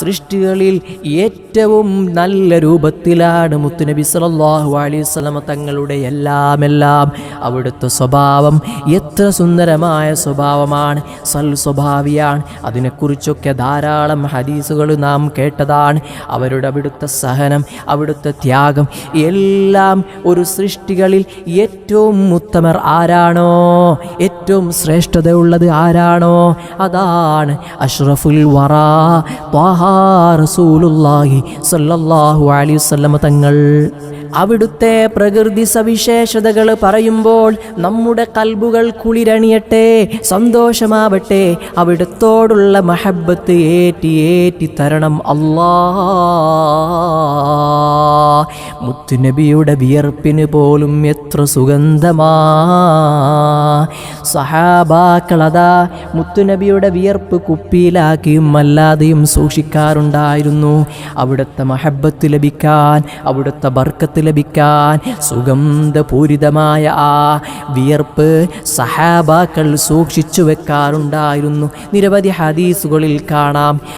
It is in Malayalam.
സൃഷ്ടികളിൽ ഏറ്റവും നല്ല രൂപത്തിലാണ് മുത്തുനബി സല്ലല്ലാഹു അലൈഹി വസല്ലമ തങ്ങളുടെ എല്ലാം എല്ലാം അവിടുത്തെ സ്വഭാവം എത്ര സുന്ദരമായ സ്വഭാവമാണ് സൽ സ്വഭാവിയാണ്. അതിനെക്കുറിച്ചൊക്കെ ധാരാളം ഹദീസുകൾ നാം കേട്ടതാണ്. അവരുടെ അവിടുത്തെ സഹനം അവിടുത്തെ ത്യാഗം എല്ലാം ഒരു സൃഷ്ടികളിൽ ഏറ്റവും ഉത്തമർ ആരാണോ? ഏറ്റവും ശ്രേഷ്ഠതയുള്ളത് ആരാണോ? അതാണ് അഷ്റഫുൽ വറാ ത്വാഹാ റസൂലുള്ളാഹി സല്ലല്ലാഹു അലൈഹി വസല്ലമ തങ്ങൾ അവിടുത്തെ പ്രകൃതി സവിശേഷതകൾ പറയുമ്പോൾ നമ്മുടെ കൽബുകൾ കുളിരണിയട്ടെ സന്തോഷമാവട്ടെ അവിടുത്തോടുള്ള മഹബത്ത് ഏറ്റി ഏറ്റി തരണം അല്ലാ മുത്തുനബിയുടെ വിയർപ്പിന് പോലും എത്ര സുഗന്ധമാ സഹാബാക്കളതാ മുത്തുനബിയുടെ വിയർപ്പ് കുപ്പിയിലാക്കിയും അല്ലാതെയും സൂക്ഷിക്കാറുണ്ടായിരുന്നു. അവിടുത്തെ മഹബത്ത് ലഭിക്കാൻ അവിടുത്തെ ബർക്കത്ത് ലഭിക്കാൻ സുഗന്ധപൂരിതമായ ആ വിയർപ്പ് സഹാബാക്കൾ സൂക്ഷിച്ചു വെക്കാറുണ്ടായിരുന്നു. നിരവധി ഹദീസുകളിൽ കാണാം.